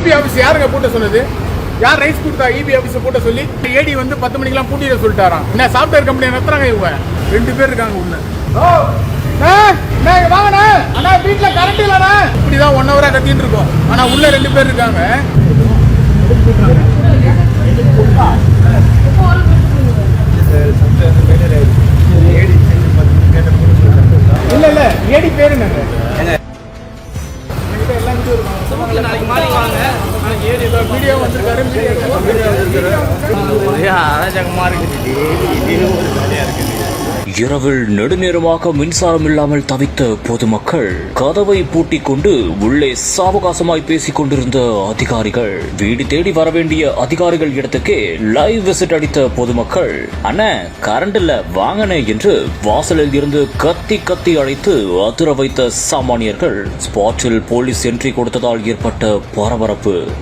EB office யாருங்க பூட்ட சொன்னது? யார் ரைஸ் கொடுத்தா இபி ஆஃபீஸை பூட்ட சொல்லி? ஏடி வந்து பத்து மணிக்கெல்லாம் பூட்டிட சொல்லிட்டாராம். என்ன சாஃப்ட்வேர் கம்பெனி நடத்துறாங்க இவங்க? ரெண்டு பேர் இருக்காங்க உள்ள. ஓ அண்ணா, அண்ணா, வீட்டுல கரண்ட் இல்லண்ணா இப்படிதான் ஒன் ஹவரா கத்திட்டு இருக்கோம். ஆனா உள்ள ரெண்டு பேர் இருக்காங்க. இல்ல இல்ல ஏடி பேரு வீடியோ வந்திருக்காரு வீடியோ அராஜகமா இருக்குது. இரவில் நெடுநேரமாக மின்சாரம் இல்லாமல் தவித்த பொதுமக்கள் கதவை பூட்டிக் கொண்டு உள்ளே சாவகாசமாய் பேசிக் கொண்டிருந்த அதிகாரிகள் வீடு தேடி வரவேண்டிய அதிகாரிகள் இடத்துக்கே லைவ் விசிட் அடித்த பொதுமக்கள் அண்ணே கரண்ட் இல்ல வாங்கனே என்று வாசலில் இருந்து கத்தி கத்தி அழைத்து அதிர வைத்த சாமானியர்கள் ஸ்பாட்டில் போலீஸ் என்ட்ரி கொடுத்ததால் ஏற்பட்ட பரபரப்பு.